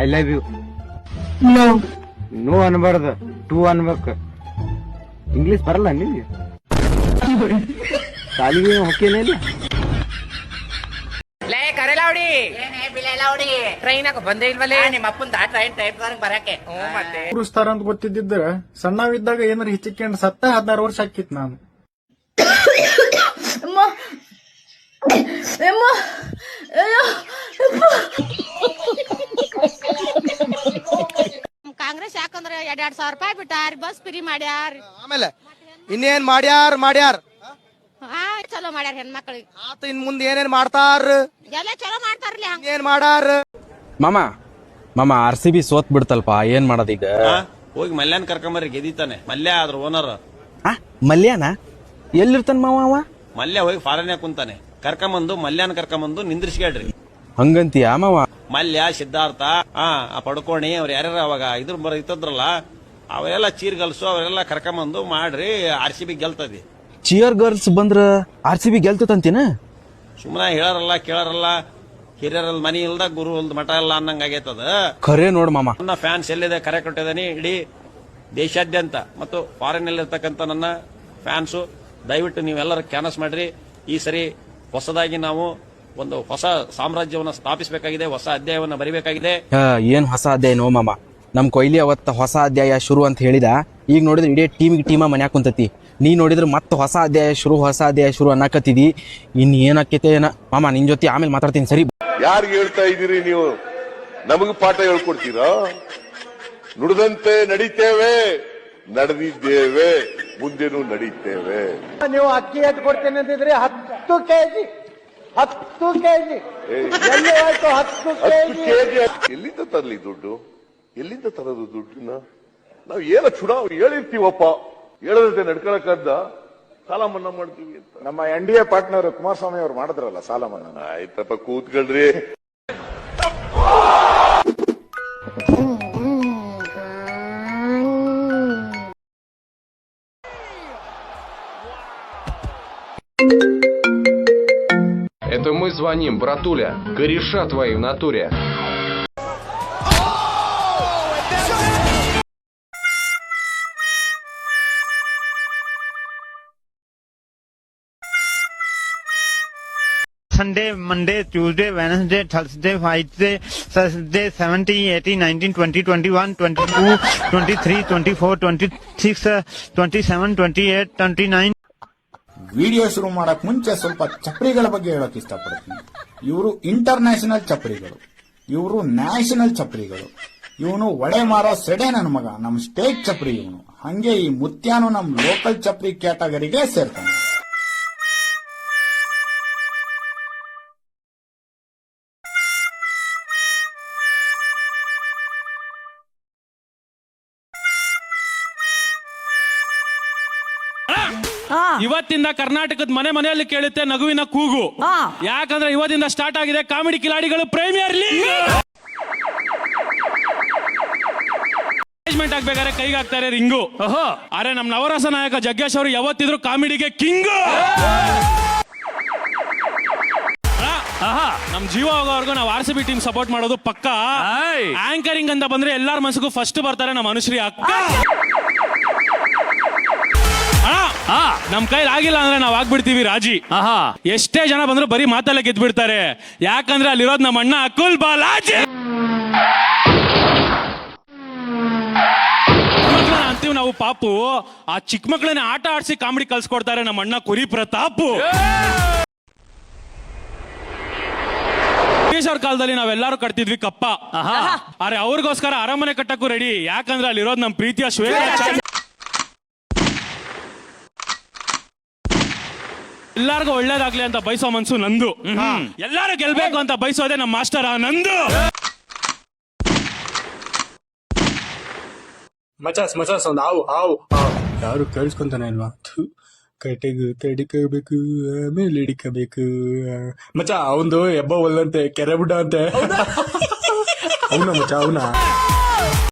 I love you no no ಅನ್ಬಾರ್ದು. Too ಅನ್ಬೇಕು. English ಬರಲ್ಲ ನಿಮ್ಗೆ? ಶಾಲಿಗೆ ಹೊಕ್ಕೇನೇ ಇಲ್ಲ? ಲೇ ಕರೆಲಾವಡಿ ಟ್ರೈನ್ ಬಂದೇ ಇಲ್ವಲ್ಲೇ ನಿಮ್ಮ ಅಪ್ಪಂದ ಟ್ರೈನ್ ಟೈಪ್ ಬರಕ್ಕೆ. ಹ್ಞೂ ಮತ್ತೆ. ಕೂರಿಸ್ತಾರ ಅಂತ ಗೊತ್ತಿದ್ದಿದ್ರೆ ಸಣ್ಣವಿದ್ದಾಗ ಏನಾರ ಹಿಚ್ಚಿಕೊಂಡು ಸತ್ತ ಹದಿನಾರು ವರ್ಷ ಹಾಕಿತ್ ನಾನು. ಅಮ್ಮ. ಅಮ್ಮ. ಅಯ್ಯೋ. ಯಾಕಂದ್ರೆ ಎರಡ್ ಎರಡ್ ಸಾವಿರ ರೂಪಾಯಿ ಬಿಟ್ಟಾರ ಬಸ್ ಫ್ರೀ ಮಾಡ್ಯಾರ. ಆಮೇಲೆ ಇನ್ನೇನ್ ಮಾಡ್ಯಾರ ಮಾಡ್ಯಾರ? ಹಾ ಚಲೋ ಮಾಡ್ಯಾರ ಹೆಣ್ಮಕ್ಳಿಗೆ. ಆತ ಇನ್ ಮುಂದೆ ಏನೇನ್ ಮಾಡ್ತಾರ? ಎಲ್ಲ ಚಲೋ ಮಾಡ್ತಾರ್ಲಿ ಹಂಗ. ಏನ್ ಮಾಡಾರ ಮಾಮ ಮಾಮ ಆರ್ ಸಿ ಬಿ ಸೋತ್ ಬಿಡ್ತಲ್ಪ ಏನ್ ಮಾಡೋದೀಗ? ಹೋಗಿ ಮಲ್ಯಾನ್ ಕರ್ಕೊಂಬರ್ರಿ ಗೆದಿತಾನೆ. ಮಲ್ಯ ಆದ್ರ ಓನರ್ ಆ, ಮಲ್ಯಾನ? ಎಲ್ಲಿರ್ತಾನ ಮಾವ ಅವ? ಮಲ್ಯ ಹೋಗಿ ಫಾರನ್ಯಾಗ ಕುಂತಾನೆ. ಕರ್ಕೊಂಬಂದು ಮಲ್ಯಾನ್ ಕರ್ಕೊಂಬಂದು ನಿಂದ್ರಿಸ್ಕೇಳ್ರಿ ಹಂಗಂತೀಯ ಮಾವ ಮಲ್ಯ ಸಿದ್ಧಾರ್ಥ ಆ ಆ ಪಡ್ಕೋಣಿ ಅವ್ರು ಯಾರ್ಯಾರ ಅವಾಗ ಇದ್ರ ಬರ ಇತ್ತದ್ರಲ್ಲ ಅವರೆಲ್ಲ ಚೀರ್ಗಲ್ಸು ಅವರೆಲ್ಲ ಕರ್ಕೊಂಬಂದು ಮಾಡ್ರಿ ಆರ್ ಸಿ ಬಿ ಗೆಲ್ತದಿ. ಚಿಯರ್ ಗರ್ಲ್ಸ್ ಬಂದ್ರ ಆರ್ ಸಿ ಬಿ ಗೆಲ್ತಂತೀನ ಸುಮ್ಮನೆ ಹೇಳಾರಲ್ಲ ಕೇಳಾರಲ್ಲ ಹಿರಿಯರಲ್ಲಿ ಮನಿ ಇಲ್ದ ಗುರು ಇಲ್ದ ಮಠ ಇಲ್ಲ ಅನ್ನಂಗ ಆಗೈತದ ಖರೆ ನೋಡ್ ಮಾಮ. ನನ್ನ ಫ್ಯಾನ್ಸ್ ಎಲ್ಲಿದೆ ಕರೆ ಕೊಟ್ಟಿದ್ದೀನಿ ಇಡೀ ದೇಶಾದ್ಯಂತ ಮತ್ತು ಫಾರಿನ್ ಇರ್ತಕ್ಕಂಥ ನನ್ನ ಫ್ಯಾನ್ಸು ದಯವಿಟ್ಟು ನೀವೆಲ್ಲರೂ ಕ್ಯಾನಸ್ ಮಾಡ್ರಿ. ಈ ಸರಿ ಹೊಸದಾಗಿ ನಾವು ಒಂದು ಹೊಸ ಸಾಮ್ರಾಜ್ಯವನ್ನು ಸ್ಥಾಪಿಸಬೇಕಾಗಿದೆ ಹೊಸ ಅಧ್ಯಾಯವನ್ನು ಬರಿಬೇಕಾಗಿದೆ. ಏನ್ ಹೊಸ ಅಧ್ಯಾಯ ನೋ ಮಾಮ? ನಮ್ ಕೊಹ್ಲಿ ಅವತ್ತ ಹೊಸ ಅಧ್ಯಾಯ ಶುರು ಅಂತ ಹೇಳಿದ. ಈಗ ನೋಡಿದ್ರೆ ಇಡೀ ಟೀಮಿಗೆ ಟೀಮ ಮನ್ಯಾಗ ಕುಂತತಿ. ನೀ ನೋಡಿದ್ರೆ ಮತ್ತೆ ಹೊಸ ಅಧ್ಯಾಯ ಶುರು ಹೊಸ ಅಧ್ಯಾಯ ಶುರು ಅನ್ನಕತ್ತಿದಿ. ಇನ್ ಏನಕ್ಕೈತೆ ಏನ? ಮಾಮ ನಿನ್ ಜೊತೆ ಆಮೇಲೆ ಮಾತಾಡ್ತೀನಿ ಸರಿ? ಯಾರಿಗೆ ಹೇಳ್ತಾ ಇದ್ದೀರಿ ನೀವು? ನಮಗೆ ಪಾಠ ಹೇಳ್ಕೊಡ್ತೀರಾ? ನುಡಿದಂತೆ ನಡೀತೇವೆ ನಡೆದಿದ್ದೇವೆ ಮುಂದೆನೂ ನಡೀತೇವೆ. ನೀವು ಅಕ್ಕಿ ಎತ್ ಕೊಡ್ತೇನೆ ಅಂತಿದ್ರೆ ಹತ್ತು ಕೆಜಿ ಹತ್ತು ಕೆಜಿ. ಎಲ್ಲಿ ಹೋಯ್ತು ಹತ್ತು ಕೆ ಕೆಜಿ. ಎಲ್ಲಿಂದ ತರಲಿ ದುಡ್ಡು? ಎಲ್ಲಿಂದ ತರೋದು ದುಡ್ಡನ್ನ? ನಾವು ಏನ ಚುನಾವಣೆ ಹೇಳಿರ್ತೀವಪ್ಪ. ಹೇಳದಂತೆ ನಡ್ಕೊಳಕ್ಕಂದ ಸಾಲ ಮನ್ನಾ ಮಾಡ್ತೀವಿ ಅಂತ. ನಮ್ಮ N D A partner Kumaraswamy ಅವ್ರು ಮಾಡಿದ್ರಲ್ಲ ಸಾಲ ಮನ್ನಾ ಆಯ್ತಪ್ಪ ಕೂತ್ಕೊಳ್ರಿ. Это мы звоним, братуля. Кореша твои в натуре. Sunday, Monday, Tuesday, Wednesday, Thursday, Friday, Thursday, 17, 18, 19, 20, 21, 22, 23, 24, 26, uh, 27, 28, 29. Video ಶುರು ಮಾಡಕ್ ಮುಂಚೆ ಸ್ವಲ್ಪ ಚಪ್ರಿಗಳ ಬಗ್ಗೆ ಹೇಳಕ್ ಇಷ್ಟಪಡ್ತೀನಿ. ಇವರು ಇಂಟರ್ನ್ಯಾಷನಲ್ ಚಪ್ರಿಗಳು ಇವರು ನ್ಯಾಷನಲ್ ಚಪ್ರಿಗಳು ಇವನು ಒಡೆ ಮಾರೋ ಸೆಡೆ ನನ್ನ ಮಗ. ನಮ್ಮ ಸ್ಟೇಟ್ ಚಪ್ರಿ ಇವನು. ಹಂಗೆ ಈ ಮುತ್ಯಾನು ನಮ್ಮ ಲೋಕಲ್ ಚಪ್ರಿ ಕ್ಯಾಟಗರಿಗೆ ಸೇರ್ತಾನೆ. ಇವತ್ತಿಂದ ಕರ್ನಾಟಕದ ಮನೆ ಮನೆಯಲ್ಲಿ ಕೇಳುತ್ತೆ ನಗುವಿನ ಕೂಗು. ಯಾಕಂದ್ರೆ ಇವತ್ತಿಂದ ಸ್ಟಾರ್ಟ್ ಆಗಿದೆ ಕಾಮಿಡಿ ಕಿಲಾಡಿಗಳು ಪ್ರೀಮಿಯರ್ ಲೀಗ್ ಮ್ಯಾನೇಜ್ಮೆಂಟ್ ಆಗ್ಬೇಕಾದ್ರೆ ಕೈಗೆ ಹಾಕ್ತಾರೆ ರಿಂಗು. ಅರೆ ನಮ್ ನವರಸ ನಾಯಕ ಜಗ್ಗೇಶ್ ಅವರು ಯಾವತ್ತಿದ್ರು ಕಾಮಿಡಿಗೆ ಕಿಂಗು. ನಮ್ ಜೀವ ಹೋಗೋವರೆಗೂ ನಾವು R C B team support ಮಾಡೋದು ಪಕ್ಕ. ಆಂಕರಿಂಗ್ ಅಂತ ಬಂದ್ರೆ ಎಲ್ಲಾರ ಮನಸ್ಸಿಗೂ ಫಸ್ಟ್ ಬರ್ತಾರೆ ನಮ್ಮ ಅನುಶ್ರೀ ಅಕ್ಕ. ನಮ್ ಕೈಲಿ ಆಗಿಲ್ಲ ಅಂದ್ರೆ ನಾವ್ ಆಗ್ಬಿಡ್ತೀವಿ ರಾಜಿ. ಎಷ್ಟೇ ಜನ ಬಂದ್ರು ಬರೀ ಮಾತಲ್ಲೇ ಗೆದ್ಬಿಡ್ತಾರೆ. ಯಾಕಂದ್ರೆ ಅಲ್ಲಿರೋದ್ ನಮ್ಮ ಅಣ್ಣ ಅಕುಲ್ ಬಾಲಾಜಿ ಅಂತೀವಿ ನಾವು ಪಾಪು ಆ ಚಿಕ್ಕ ಮಕ್ಳನ್ನ ಆಟ ಆಡಿಸಿ ಕಾಮಿಡಿ ಕಲ್ಸ್ಕೊಡ್ತಾರೆ ನಮ್ಮ ಅಣ್ಣ ಕುರಿ ಪ್ರತಾಪು. ಬ್ರಿಟಿಷ್ ಅವ್ರ ಕಾಲದಲ್ಲಿ ನಾವೆಲ್ಲರೂ ಕಟ್ತಿದ್ವಿ ಕಪ್ಪ. ಅರೆ ಅವ್ರಿಗೋಸ್ಕರ ಅರಮನೆ ಕಟ್ಟಕ್ಕೂ ರೆಡಿ ಯಾಕಂದ್ರೆ ಅಲ್ಲಿರೋದು ನಮ್ ಪ್ರೀತಿಯ ಶ್ವೇತ ಚಾಂದ್- ಎಲ್ಲಾರ್ಗು ಒಳ್ಳೇದಾಗ್ಲಿ ಅಂತ ಬಯಸೋ ಮನ್ಸು ನಂದು. ಎಲ್ಲಾರು ಗೆಲ್ಬೇಕು ಅಂತ ಬಯಸೋದೆ ನಮ್ಮ ಮಾಸ್ಟರ್ ನಂದು. ಮಚಾಸ್ ಮಚಾಸ್ ಒಂದು ಹಾವು ಹಾವು ಯಾರು ಕೇಳಿಸ್ಕೊಂತಾನೆ ಅಲ್ವಾ ಕಟೆಗು ತಡಿಕಬೇಕು ಆಮೇಲೆ ಹಿಡಿಕಬೇಕು. ಮಚ ಅವಂದು ಎಬ್ಬ ಒಲ್ಲಂತೆ ಕೆರೆ ಬಿಡ ಅಂತೆ ಅವನ ಮಚ ಅವನ?